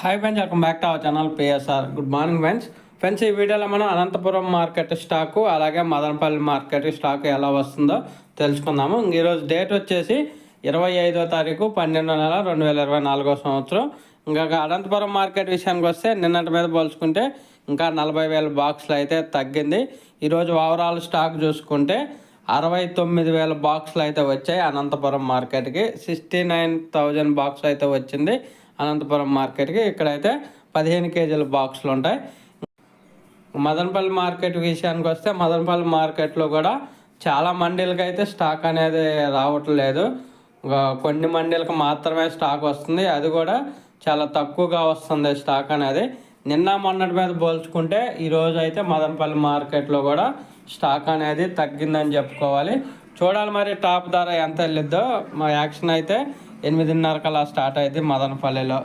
Hi friends welcome back to our channel PSR good morning friends friends ఈ వీడియోలో మనం Anantapuram market stock అలాగే Madanapalle market stock ఎలా వస్తుందో తెలుసుకుందాము. ఈరోజు డేట్ వచ్చేసి ఇరవై ఐదో తారీఖు పన్నెండో నెల రెండు వేల ఇరవై నాలుగో సంవత్సరం. ఇంకా అనంతపురం మార్కెట్ విషయానికి వస్తే నిన్నటి మీద పోల్చుకుంటే ఇంకా నలభై వేల బాక్సులు అయితే తగ్గింది. ఈరోజు ఓవరాల్ స్టాక్ చూసుకుంటే అరవై తొమ్మిది వేల బాక్సులు అయితే వచ్చాయి అనంతపురం మార్కెట్కి. సిక్స్టీ నైన్ థౌజండ్ బాక్స్ అయితే వచ్చింది. అనంతపురం మార్కెట్కి ఇక్కడైతే పదిహేను కేజీల బాక్సులు ఉంటాయి. మదనపల్లి మార్కెట్ విషయానికి వస్తే మదనపల్లి మార్కెట్లో కూడా చాలా మండీలకు అయితే స్టాక్ అనేది రావట్లేదు. కొన్ని మండీలకు మాత్రమే స్టాక్ వస్తుంది. అది కూడా చాలా తక్కువగా వస్తుంది స్టాక్ అనేది. నిన్న మొన్నటి మీద పోల్చుకుంటే ఈరోజు అయితే మదనపల్లి మార్కెట్లో కూడా స్టాక్ అనేది తగ్గిందని చెప్పుకోవాలి. చూడాలి మరి టాప్ ధర ఎంత వెళ్ళిద్దో. మా యాక్షన్ అయితే ఎనిమిదిన్నర కల్లా స్టార్ట్ అయితే మదనపల్లిలో.